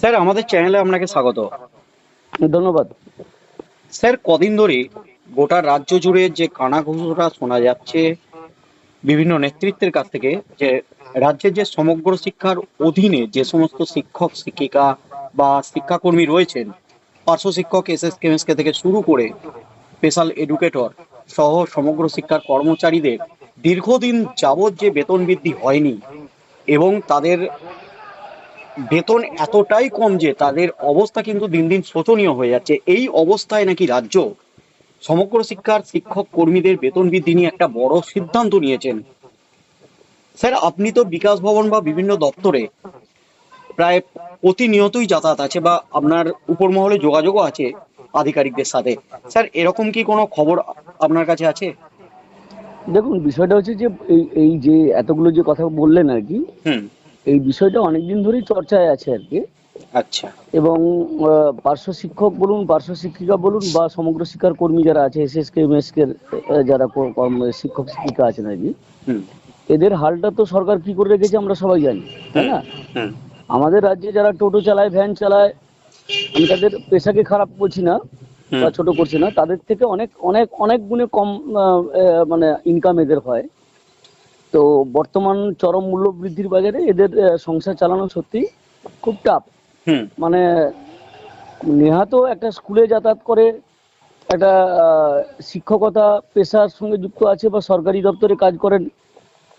Sir আমাদের চ্যানেলে আপনাকে স্বাগত। ধন্যবাদ। স্যার কদিন ধরে গোটা রাজ্য জুড়ে যে কানাঘুষোটা শোনা যাচ্ছে বিভিন্ন নেতৃত্বের কাছ থেকে যে রাজ্যের যে সমগ্র শিক্ষার অধীনে যে সমস্ত শিক্ষক শিক্ষিকা বা শিক্ষাকর্মী রয়েছেন পার্শ্ব শিক্ষক এস এস কেমএসকে থেকে শুরু করে স্পেশাল এডুকেটর সহ সমগ্র শিক্ষার কর্মচারীদের দীর্ঘদিন যাবৎ যে বেতন বৃদ্ধি হয়নি এবং তাদের বেতন এতটাই কম যে তাদের অবস্থা কিন্তু দিন দিন শোচনীয় হয়ে যাচ্ছে। এই অবস্থায় নাকি রাজ্য সমগ্র শিক্ষার শিক্ষক কর্মীদের বেতন বৃদ্ধি নিয়ে একটা বড় সিদ্ধান্ত নিয়েছেন। স্যার আপনি তো বিকাশ ভবন বা বিভিন্ন দপ্তরে প্রায় প্রতিনিয়তই যাতায়াত আছে বা আপনার উপর মহলে যোগাযোগও আছে আধিকারিকদের সাথে। স্যার এরকম কি কোনো খবর আপনার কাছে আছে? দেখুন বিষয়টা হচ্ছে যে এই এই যে এতগুলো যে কথা বললেন আর কি হুম। এই বিষয়টা অনেকদিন ধরেই চর্চায় আছে আর কি। আচ্ছা। এবং পার্শ্ব শিক্ষক বলুন পার্শ্ব শিক্ষিকা বলুন বা সমগ্র শিক্ষার কর্মী যারা আছে S S K M S K যারা শিক্ষক শিক্ষিকা আছেন আর কি হুম। এদের হালটা তো সরকার কি করে রেখেছে আমরা সবাই জানি তাই না? আমাদের রাজ্যে যারা টোটো চালায় ভ্যান চালায় আমি তাদের পেশাকে খারাপ করছি না বা ছোট করছি না তাদের থেকে অনেক অনেক অনেক গুণে কম মানে ইনকাম এদের হয়। তো বর্তমান চরম মূল্য বৃদ্ধির বাজারে এদের সংসার চালানো সত্যি খুব টাফ মানে নেহাত একটা স্কুলে যাতায়াত করে একটা শিক্ষকতা পেশার সঙ্গে যুক্ত আছে বা সরকারি দপ্তরে কাজ করেন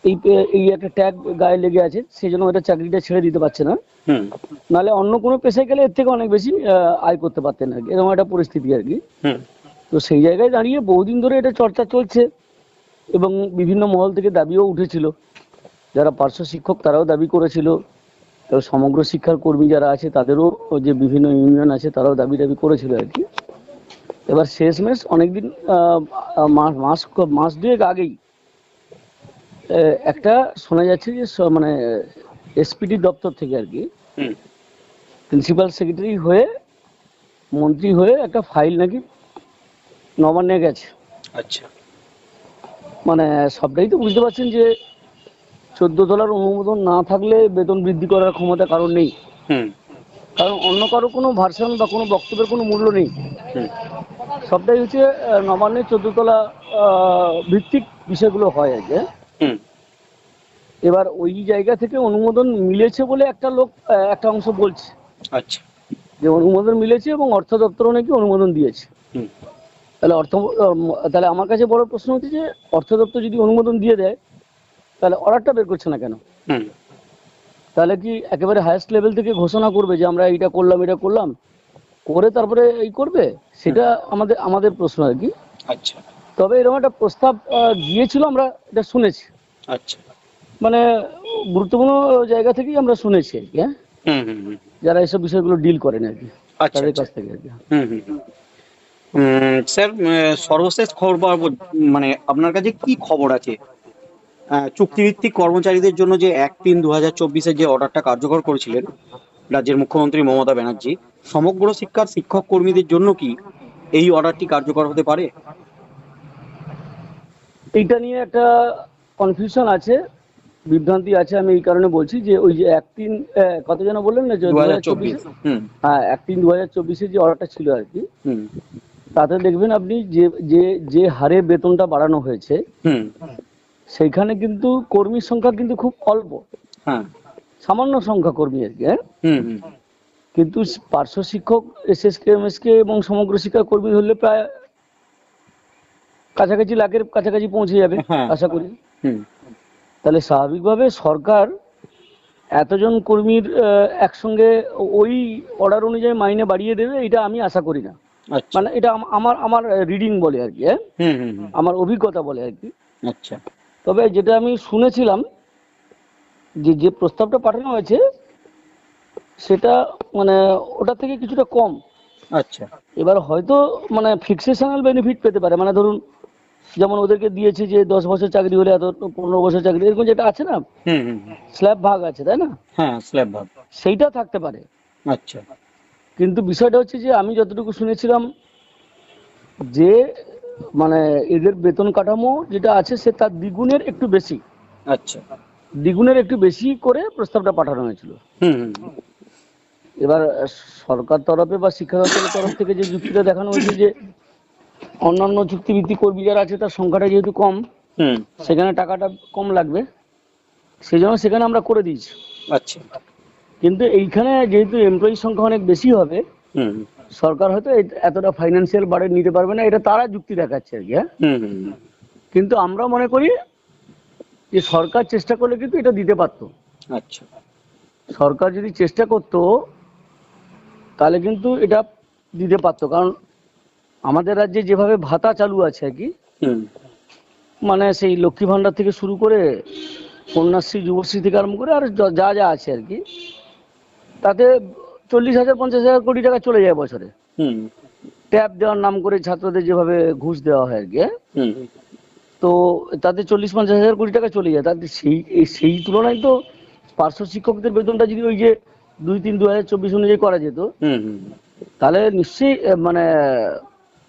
এই এই একটা ট্যাগ গায়ে লেগে আছে সেই জন্য এটা চাকরিটা ছেড়ে দিতে পারছে না। হুম। নাহলে অন্য কোনো পেশায় গেলে এর থেকে অনেক বেশি আয় করতে পারতেন আর কি। এরকম একটা পরিস্থিতি আর কি। হুম। তো সেই জায়গায় দাঁড়িয়ে বহুদিন ধরে এটা চর্চা চলছে। এবং বিভিন্ন মহল থেকে দাবিও উঠেছিল। যারা পার্শ্ব শিক্ষক তারাও দাবি করেছিল। সমগ্র শিক্ষার কর্মী যারা আছে তাদেরও যে বিভিন্ন ইউনিয়ন আছে তারাও দাবি দাবি করেছিল আর কি। এবার শেষমেশ অনেকদিন মাস মাস দুয়েক আগেই একটা শোনা যাচ্ছে যে মানে এসপিডি দপ্তর থেকে আর কি প্রিন্সিপাল সেক্রেটারি হয়ে মন্ত্রী হয়ে একটা ফাইল নাকি নবান্নে গেছে। আচ্ছা। মানে সবটাই তো বুঝতে পারছেন যে চোদ্দ তলার অনুমোদন না থাকলে বেতন বৃদ্ধি করার ক্ষমতা কারণ নেই। হুম। কারণ অন্য কারও কোনো ভার্সন বা কোনো বক্তব্যের কোনো মূল্য নেই। সবটাই হচ্ছে নবান্নের চোদ্দ তলা ভিত্তিক বিষয়গুলো হয় আর এবার ওই জায়গা থেকে অনুমোদন মিলেছে বলে একটা লোক একটা অংশ বলছে। আচ্ছা। যে অনুমোদন মিলেছে এবং অর্থ দপ্তরও নাকি অনুমোদন দিয়েছে। হুম। তাহলে অর্থ তাহলে আমার কাছে বড় প্রশ্ন হচ্ছে যে অর্থ দপ্তর যদি অনুমোদন দিয়ে দেয় তাহলে অর্ডারটা বের করছে না কেন? হুম। তাহলে কি একেবারে হায়েস্ট লেভেল থেকে ঘোষণা করবে যে আমরা এইটা করলাম এটা করলাম? করে তারপরে এই করবে? সেটা আমাদের আমাদের প্রশ্ন আর কি। আচ্ছা। তবে এরকম একটা প্রস্তাব গিয়েছিল আমরা এটা শুনেছি। আচ্ছা। মানে গুরুত্বপূর্ণ জায়গা থেকেই আমরা শুনেছি আর কি হ্যাঁ? হুম হুম হুম। যারা এসব বিষয়গুলো ডিল করেন আর কি আচ্ছা তাদের আচ্ছা। কাছ থেকে আর কি। স্যার সর্বশেষ খবর পর, মানে আপনার কাছে কি খবর আছে? চুক্তিভিত্তিক কর্মচারীদের জন্য যে এক তিন দু হাজার চব্বিশে যে অর্ডারটা কার্যকর করেছিলেন রাজ্যের মুখ্যমন্ত্রী মমতা ব্যানার্জি সমগ্র শিক্ষার শিক্ষক কর্মীদের জন্য কি এই অর্ডারটি কার্যকর হতে পারে? এটা নিয়ে একটা কনফিউশন আছে বিভ্রান্তি আছে আমি এই কারণে বলছি যে ওই যে এক তিন কত যেন বললেন না যে দু হাজার চব্বিশ? হুম। হ্যাঁ এক তিন দু হাজার চব্বিশে যে অর্ডারটা ছিল আর কি হুম। তাতে দেখবেন আপনি যে যে যে হারে বেতনটা বাড়ানো হয়েছে হুম। সেইখানে কিন্তু কর্মীর সংখ্যা কিন্তু খুব অল্প। হ্যাঁ। সামান্য সংখ্যা কর্মী আর কি হ্যাঁ? কিন্তু পার্শ্ব শিক্ষক S S K M S K এবং সমগ্র শিক্ষা কর্মী হলে প্রায় কাছাকাছি লাখের কাছাকাছি পৌঁছে যাবে হ্যাঁ। আশা করি। হুম। তাহলে স্বাভাবিকভাবে সরকার এতজন কর্মীর একসঙ্গে ওই অর্ডার অনুযায়ী মাইনে বাড়িয়ে দেবে এটা আমি আশা করি না। মানে এটা আমার আমার রিডিং বলে আর কি হুম হুম হুম। আমার অভিজ্ঞতা বলে আর কি। আচ্ছা। তবে যেটা আমি শুনেছিলাম যে যে প্রস্তাবটা পাঠানো হয়েছে সেটা মানে ওটা থেকে কিছুটা কম। আচ্ছা। এবার হয়তো মানে ফিক্সেশনাল বেনিফিট পেতে পারে। মানে ধরুন যেমন ওদেরকে দিয়েছে যে দশ বছর চাকরি হলে এত পনেরো বছর চাকরি এরকম যেটা আছে না? হুম হুম হুম। স্ল্যাব ভাগ আছে তাই না? হ্যাঁ স্ল্যাব ভাগ। সেইটা থাকতে পারে। আচ্ছা। কিন্তু বিষয়টা হচ্ছে যে আমি যতটুকু শুনেছিলাম যে মানে এদের বেতন কাঠামো যেটা আছে সে তার দ্বিগুণের একটু বেশি। আচ্ছা। দ্বিগুণের একটু বেশি করে প্রস্তাবটা পাঠানো হয়েছিল। এবার সরকার তরফে বা শিক্ষা দপ্তরের তরফ থেকে যে যুক্তিটা দেখানো হয়েছে যে অন্যান্য চুক্তিভিত্তিক কর্মী যারা আছে তার সংখ্যাটা যেহেতু কম হুম। সেখানে টাকাটা কম লাগবে। সেই জন্য সেখানে আমরা করে দিয়েছি। আচ্ছা। কিন্তু এইখানে যেহেতু এমপ্লয়ির সংখ্যা অনেক বেশি হবে হুম। সরকার হয়তো এতটা ফাইন্যান্সিয়াল বার্ডেন নিতে পারবে না এটা তারা যুক্তি দেখাচ্ছে আর কি হ্যাঁ? কিন্তু আমরা মনে করি যে সরকার চেষ্টা করলে কিন্তু এটা দিতে পারতো। আচ্ছা। সরকার যদি চেষ্টা করতো তাহলে কিন্তু এটা দিতে পারতো। কারণ আমাদের রাজ্যে যেভাবে ভাতা চালু আছে আর কি মানে সেই লক্ষ্মী ভাণ্ডার থেকে শুরু করে কন্যাশ্রী যুবশ্রী থেকে আরম্ভ করে আর যা যা আছে আর কি তাতে চল্লিশ হাজার পঞ্চাশ হাজার কোটি টাকা চলে যায় বছরে। হুম। ট্যাব দেওয়ার নাম করে ছাত্রদের যেভাবে ঘুষ দেওয়া হয় আর কি হ্যাঁ? হুম। তো তাতে চল্লিশ পঞ্চাশ হাজার কোটি টাকা চলে যায়। তাতে সেই এই সেই তুলনায় তো পার্শ্ব শিক্ষকদের বেতনটা যদি ওই যে দুই তিন দু হাজার চব্বিশ অনুযায়ী করা যেত তাহলে নিশ্চয়ই মানে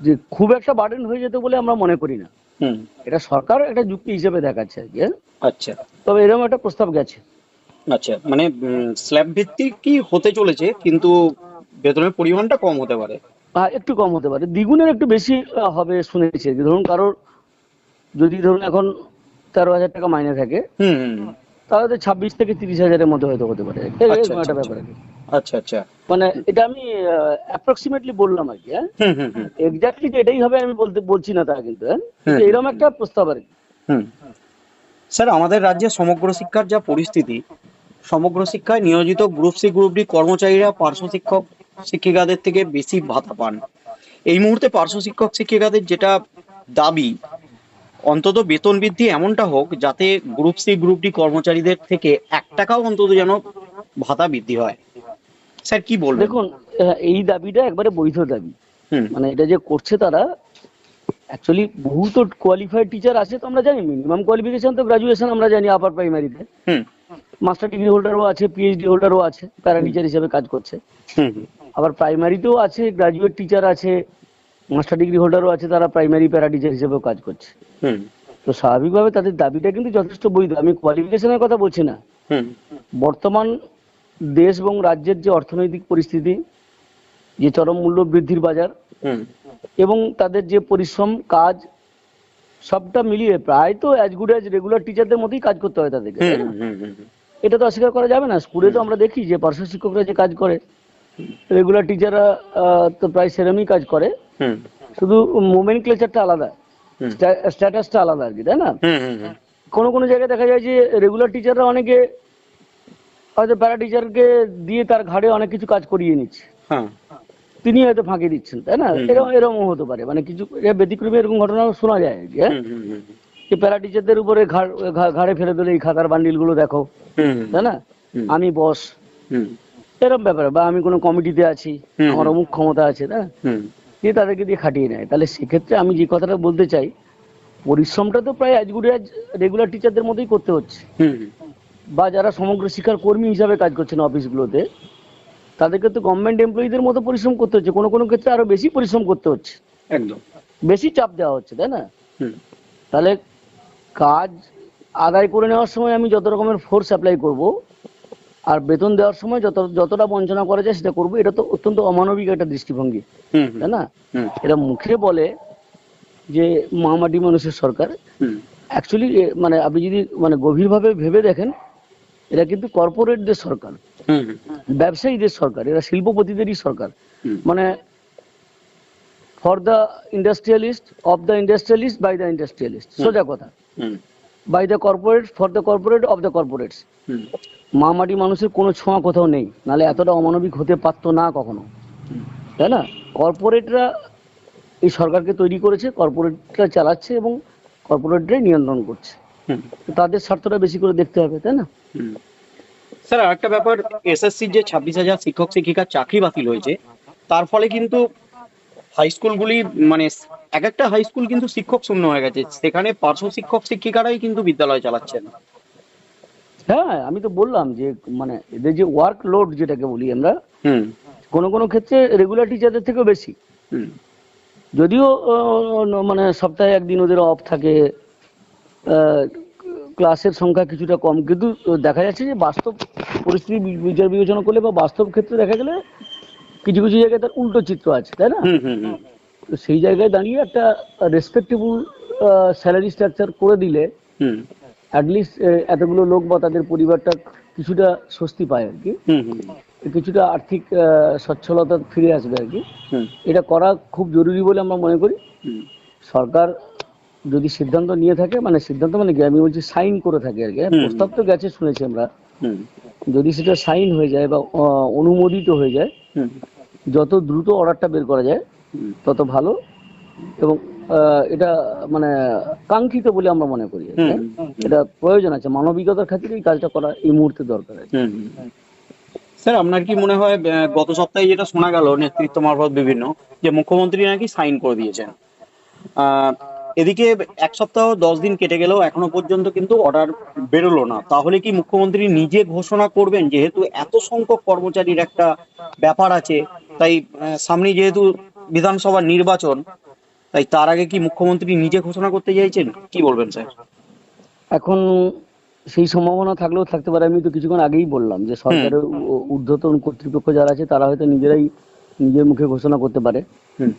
যে খুব একটা বার্ডেন হয়ে যেত বলে আমরা মনে করি না। হুম। এটা সরকার একটা যুক্তি হিসেবে দেখাচ্ছে আর কি হ্যাঁ? আচ্ছা। তবে এরকম একটা প্রস্তাব গেছে। আচ্ছা মানে স্ল্যাব ভিত্তিক কি হতে চলেছে কিন্তু বেতনের পরিমাণটা কম হতে পারে? একটু কম হতে পারে। দ্বিগুণের একটু বেশি হবে শুনেছি ধরুন কারোর যদি ধরুন এখন তেরো হাজার টাকা মাইনে থাকে তাহলে তো ছাব্বিশ থেকে তিরিশ হাজারের মধ্যে হয়তো হতে পারে। এরকম আচ্ছা, একটা আচ্ছা, ব্যাপার আচ্ছা আচ্ছা। মানে এটা আমি অ্যাপ্রক্সিমেটলি বললাম আর কি হ্যাঁ? হুম হুম হুম। এক্স্যাক্টলি যে এটাই হবে আমি বলতে বলছি না তা কিন্তু হ্যাঁ? এরকম একটা প্রস্তাব আর কি। হুম। স্যার আমাদের রাজ্যে সমগ্র শিক্ষার যা পরিস্থিতি সমগ্র শিক্ষায় নিয়োজিত গ্রুপ সি গ্রুপ ডি কর্মচারীরা পার্শ্ব শিক্ষক শিক্ষিকাদের থেকে বেশি ভাতা পান। এই মুহূর্তে পার্শ্ব শিক্ষক শিক্ষিকাদের যেটা দাবি অন্তত বেতন বৃদ্ধি এমনটা হোক যাতে গ্রুপ সি গ্রুপ ডি কর্মচারীদের থেকে এক টাকাও অন্তত যেন ভাতা বৃদ্ধি হয়। স্যার কি বলবেন? দেখুন এই দাবিটা একবারে বৈধ দাবি। হুম। মানে এটা যে করছে তারা অ্যাকচুয়ালি বহু তো কোয়ালিফাইড টিচার আছে তো আমরা জানি মিনিমাম কোয়ালিফিকেশন তো গ্রাজুয়েশন আমরা জানি আপার প্রাইমারিতে হুম। মাস্টার ডিগ্রি হোল্ডারও আছে পিএইচডি হোল্ডারও আছে প্যারা টিচার হিসেবে কাজ করছে। আবার প্রাইমারিতেও আছে গ্রাজুয়েট টিচার আছে মাস্টার ডিগ্রি হোল্ডারও আছে তারা প্রাইমারি প্যারা টিচার হিসেবেও কাজ করছে। হুম। তো স্বাভাবিকভাবে তাদের দাবিটা কিন্তু যথেষ্ট বৈধ। আমি কোয়ালিফিকেশনের কথা বলছি না। হুম। বর্তমান দেশ এবং রাজ্যের যে অর্থনৈতিক পরিস্থিতি যে চরম মূল্য বৃদ্ধির বাজার হুম। এবং তাদের যে পরিশ্রম কাজ সবটা মিলিয়ে প্রায় তো অ্যাজ গুড অ্যাজ রেগুলার টিচারদের মতোই কাজ করতে হয় তাদেরকে এটা তো অস্বীকার করা যাবে না। স্কুলে তো আমরা দেখি যে পার্শ্ব শিক্ষকরা যে কাজ করে রেগুলার টিচাররা তো প্রায় সেরমই কাজ করে। শুধু মোমেন্ট ক্লেচারটা আলাদা স্ট্যাটাসটা আলাদা আর কি তাই না? কোনো কোনো জায়গায় দেখা যায় যে রেগুলার টিচাররা অনেকে হয়তো প্যারা টিচারকে দিয়ে তার ঘাড়ে অনেক কিছু কাজ করিয়ে নিচ্ছে। হ্যাঁ। তিনি হয়তো ফাঁকি দিচ্ছেন তাই না? এরকম এরকম হতে পারে। মানে কিছু ব্যতিক্রমী এরকম ঘটনা শোনা যায় কি, হ্যাঁ? যে প্যারা টিচারদের উপরে ঘাড় ফেলে দিলে এই খাতার বান্ডিলগুলো দেখো তাই না। আমি বস। এরকম ব্যাপার। বা আমি কোনো কমিটিতে আছি আমার অমুক ক্ষমতা আছে না? দিয়ে তাদেরকে দিয়ে খাটিয়ে নেয়। তাহলে সেক্ষেত্রে আমি যে কথাটা বলতে চাই পরিশ্রমটা তো প্রায় আজ গুড আজ রেগুলার টিচারদের মতোই করতে হচ্ছে। বা যারা সমগ্র শিক্ষার কর্মী হিসাবে কাজ করছেন অফিসগুলোতে তাদেরকে তো গভর্নমেন্ট এমপ্লয়ীদের মতো পরিশ্রম করতে হচ্ছে। কোনো কোনো ক্ষেত্রে আরও বেশি পরিশ্রম করতে হচ্ছে। একদম। বেশি চাপ দেওয়া হচ্ছে তাই না? তাহলে কাজ আদায় করে নেওয়ার সময় আমি যত রকমের ফোর্স অ্যাপ্লাই করব আর বেতন দেওয়ার সময় যত যতটা বঞ্চনা করা যায় সেটা করব এটা তো অত্যন্ত অমানবিক একটা দৃষ্টিভঙ্গি হুম তাই না? এটা মুখে বলে যে মামাটি মানুষের সরকার। অ্যাকচুয়ালি মানে আপনি যদি মানে গভীরভাবে ভেবে দেখেন এটা কিন্তু কর্পোরেটদের সরকার। ব্যবসায়ীদের সরকার এরা শিল্পপতিদেরই সরকার। মানে for the industrialist of the industrialist by the industrialist সোজা কথা। হুম। By the corporate for the corporate of the corporates hmm. মামাটি মানুষের কোনো ছোঁয়া কোথাও নেই। নালে এতটা অমানবিক হতে পারতো না কখনো। তাই না? কর্পোরেটরা এই সরকারকে তৈরি করেছে কর্পোরেটরা চালাচ্ছে এবং কর্পোরেটরাই নিয়ন্ত্রণ করছে। তাদের স্বার্থটা বেশি করে দেখতে হবে তাই না। স্যার আরেকটা ব্যাপার এসএসসির যে ছাব্বিশ হাজার শিক্ষক শিক্ষিকার চাকরি বাতিল হয়েছে তার ফলে কিন্তু হাই স্কুলগুলি মানে এক একটা হাই স্কুল কিন্তু শিক্ষক শূন্য হয়ে গেছে। সেখানে পার্শ্ব শিক্ষক শিক্ষিকারাই কিন্তু বিদ্যালয় চালাচ্ছেন। হ্যাঁ আমি তো বললাম যে মানে এদের যে ওয়ার্ক লোড যেটাকে বলি আমরা হুম। কোনো কোনো ক্ষেত্রে রেগুলার টিচারদের থেকেও বেশি। হুম। যদিও মানে সপ্তাহে একদিন ওদের অফ থাকে ক্লাসের সংখ্যা কিছুটা কম। কিন্তু দেখা যাচ্ছে যে বাস্তব পরিস্থিতি বিচার বিবেচনা করলে বা বাস্তব ক্ষেত্রে দেখা গেলে কিছু কিছু জায়গায় তার উল্টো চিত্র আছে তাই না? হুম হুম হুম। তো সেই জায়গায় দাঁড়িয়ে একটা রেসপেক্টেবল স্যালারি স্ট্রাকচার করে দিলে হুম। অ্যাটলিস্ট এতগুলো লোক বা তাদের পরিবারটা কিছুটা স্বস্তি পায় আর কি। হুম হুম কিছুটা আর্থিক সচ্ছলতা ফিরে আসবে আর কি। হুম। এটা করা খুব জরুরি বলে আমরা মনে করি। হুম। সরকার যদি সিদ্ধান্ত নিয়ে থাকে মানে সিদ্ধান্ত মানে কি? আমি বলছি সাইন করে থাকে আর কি হ্যাঁ, প্রস্তাব তো গেছে শুনেছি আমরা। যদি সেটা সাইন হয়ে যায় বা অনুমোদিত হয়ে যায় যত দ্রুত অর্ডারটা বের করা যায় তত ভালো এবং এটা মানে কাঙ্ক্ষিত বলে আমরা মনে করি হ্যাঁ। এটা প্রয়োজন আছে। মানবিকতার খাতিরে এই কাজটা করা এই মুহূর্তে দরকার আছে। স্যার আপনার কি মনে হয় গত সপ্তাহে যেটা শোনা গেল নেতৃত্ব মারফত বিভিন্ন যে মুখ্যমন্ত্রী নাকি সাইন করে দিয়েছেন। এদিকে এক সপ্তাহ দশ দিন কেটে গেলেও এখনও পর্যন্ত কিন্তু অর্ডার বেরোলো না। তাহলে কি মুখ্যমন্ত্রী নিজে ঘোষণা করবেন? যেহেতু এত সংখ্যক কর্মচারীর একটা ব্যাপার আছে তাই সামনে যেহেতু বিধানসভা নির্বাচন তাই তার আগে কি মুখ্যমন্ত্রী নিজে ঘোষণা করতে চাইছেন? কি বলবেন স্যার? এখন সেই সম্ভাবনা থাকলেও থাকতে পারে। আমি তো কিছুক্ষণ আগেই বললাম যে সরকারের ঊর্ধ্বতন কর্তৃপক্ষ যারা আছে তারা হয়তো নিজেরাই নিজের মুখে ঘোষণা করতে পারে। হুম।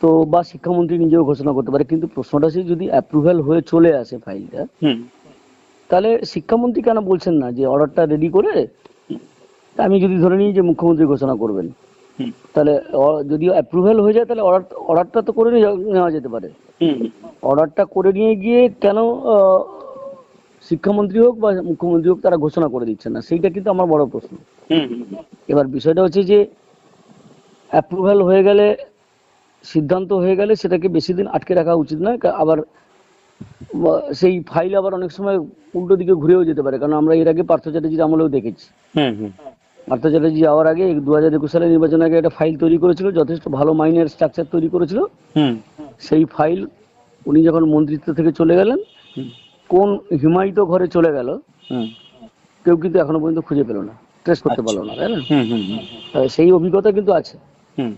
তো বা শিক্ষামন্ত্রী নিজেও ঘোষণা করতে পারে কিন্তু প্রশ্নটা হচ্ছে যদি অ্যাপ্রুভাল হয়ে চলে আসে ফাইলটা হুম। তাহলে শিক্ষামন্ত্রী কেন বলছেন না যে অর্ডারটা রেডি করে আমি যদি ধরে নিই যে মুখ্যমন্ত্রী ঘোষণা করবেন তাহলে যদি অ্যাপ্রুভাল হয়ে যায় তাহলে অর্ডার অর্ডারটা তো করে নিয়ে- নেওয়া যেতে পারে। অর্ডারটা করে নিয়ে গিয়ে কেন শিক্ষামন্ত্রী হোক বা মুখ্যমন্ত্রী হোক তারা ঘোষণা করে দিচ্ছেন না সেইটা কিন্তু আমার বড় প্রশ্ন। এবার বিষয়টা হচ্ছে যে অ্যাপ্রুভাল হয়ে গেলে সিদ্ধান্ত হয়ে গেলে সেটাকে বেশি দিন আটকে রাখা উচিত নয় আবার সেই ফাইল আবার অনেক সময় উল্টো দিকে ঘুরেও যেতে পারে। কারণ আমরা এর আগে পার্থ চ্যাটার্জির আমলেও দেখেছি। হুম হুম। পার্থ চ্যাটার্জি যাওয়ার আগে দু হাজার একুশ সালের নির্বাচনের আগে একটা ফাইল তৈরি করেছিল যথেষ্ট ভালো মাইনের স্ট্রাকচার তৈরি করেছিল। হুম। সেই ফাইল উনি যখন মন্ত্রিত্ব থেকে চলে গেলেন কোন হিমায়িত ঘরে চলে গেল কেউ কিন্তু এখনও পর্যন্ত খুঁজে পেল না ট্রেস করতে পারল না তাই না? সেই অভিজ্ঞতা কিন্তু আছে। হুম।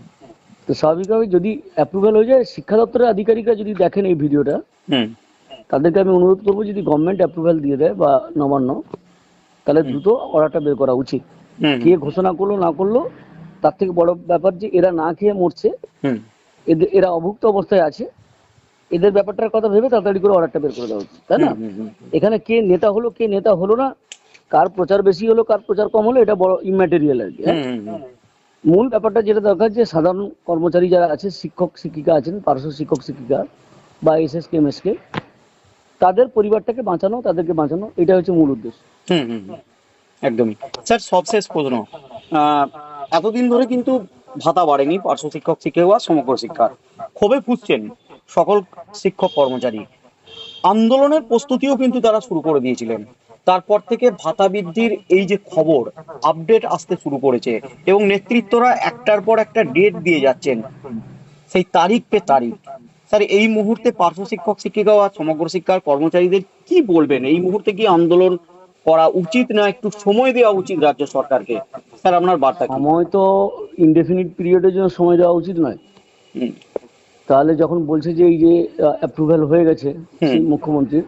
তো স্বাভাবিকভাবে যদি অ্যাপ্রুভাল হয়ে যায় শিক্ষা দপ্তরের আধিকারিকরা যদি দেখেন এই ভিডিওটা তাদেরকে আমি অনুরোধ করব যদি গভর্নমেন্ট অ্যাপ্রুভাল দিয়ে দেয় বা নবান্ন তাহলে দ্রুত অর্ডারটা বের করা উচিত। কে ঘোষণা করল না করল তার থেকে বড় ব্যাপার যে এরা না খেয়ে মরছে হুম। এদের এরা অভুক্ত অবস্থায় আছে এদের ব্যাপারটার কথা ভেবে তাড়াতাড়ি করে অর্ডারটা বের করে দেওয়া উচিত তাই না? এখানে কে নেতা হলো কে নেতা হলো না কার প্রচার বেশি হলো কার প্রচার কম হলো এটা বড় ইম্যাটেরিয়াল আর কি হ্যাঁ? মূল ব্যাপারটা যেটা দরকার যে সাধারণ কর্মচারী যারা আছে, শিক্ষক, শিক্ষিকা আছেন, পার্শ্ব শিক্ষক, শিক্ষিকা বা S S K M S K তাদের পরিবারটাকে বাঁচানো, তাদেরকে বাঁচানো এটা হচ্ছে মূল উদ্দেশ্য। একদমই। স্যার, সবশেষ প্রশ্ন। এতদিন ধরে কিন্তু ভাতা বাড়েনি পার্শ্ব শিক্ষক শিক্ষক সমগ্র শিক্ষার ক্ষোভে ফুসছেন সকল শিক্ষক কর্মচারী। আন্দোলনের প্রস্তুতিও কিন্তু তারা শুরু করে দিয়েছিলেন। তারপর থেকে ভাতা বৃদ্ধির এই যে খবর আপডেট আসতে শুরু করেছে এবং নেতৃত্বরা একটার পর একটা ডেট দিয়ে যাচ্ছেন। সেই তারিখ পে তারিখ। স্যার এই মুহূর্তে পার্শ্ব শিক্ষক শিক্ষিকা বা সমগ্র শিক্ষার কর্মচারীদের কি বলবেন? এই মুহূর্তে কি আন্দোলন করা উচিত না একটু সময় দেওয়া উচিত রাজ্য সরকারকে? স্যার আপনার বার্তা সময় তো ইনডেফিনিট পিরিয়ডের জন্য সময় দেওয়া উচিত নয়। তাহলে যখন বলছে যে এই যে অ্যাপ্রুভাল হয়ে গেছে মুখ্যমন্ত্রীর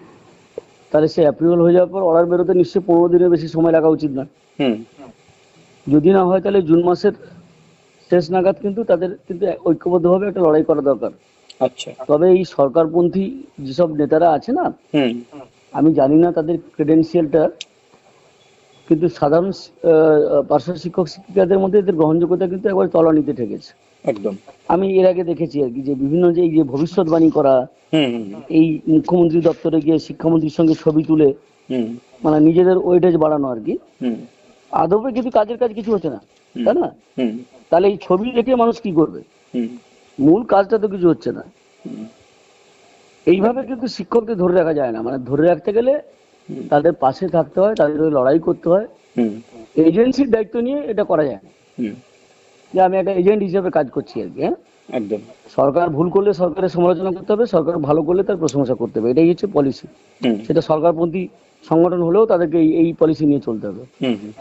তাহলে সে অ্যাপ্রুভাল হয়ে যাওয়ার পর অর্ডার বেরোতে নিশ্চয়ই পনেরো দিনের বেশি সময় লাগা উচিত হুম। যদি না হয় তাহলে জুন মাসের শেষ নাগাদ কিন্তু তাদের কিন্তু ঐক্যবদ্ধভাবে একটা লড়াই করা দরকার। আচ্ছা। তবে এই সরকারপন্থী যেসব নেতারা আছে না আমি জানি না তাদের ক্রেডেন্সিয়ালটা কিন্তু সাধারণ পার্শ্ব শিক্ষক শিক্ষিকাদের মধ্যে এদের গ্রহণযোগ্যতা কিন্তু একবার তলানিতে ঠেকেছে। একদম। আমি এর আগে দেখেছি আর কি যে বিভিন্ন যে এই যে ভবিষ্যৎবাণী করা এই মুখ্যমন্ত্রী দপ্তরে গিয়ে শিক্ষামন্ত্রীর সঙ্গে ছবি তুলে মানে নিজেদের ওয়েটেজ বাড়ানো আর কি। হুম। আদবে কিন্তু কাজের কাজ কিছু হচ্ছে না তাই না? তাহলে এই ছবি দেখে মানুষ কি করবে? মূল কাজটা তো কিছু হচ্ছে না। এইভাবে কিন্তু শিক্ষককে ধরে রাখা যায় না মানে ধরে রাখতে গেলে তাদের পাশে থাকতে হয় তাদের লড়াই করতে হয়। হুম। এজেন্সির দায়িত্ব নিয়ে এটা করা যায় না। হুম। যে আমি একটা এজেন্ট হিসেবে কাজ করছি আর কি হ্যাঁ? একদম। সরকার ভুল করলে সরকারের সমালোচনা করতে হবে সরকার ভালো করলে তার প্রশংসা করতে হবে এটাই হচ্ছে পলিসি সেটা সরকারপন্থী সংগঠন হলেও তাদেরকে এই এই পলিসি নিয়ে চলতে হবে। হুম হুম।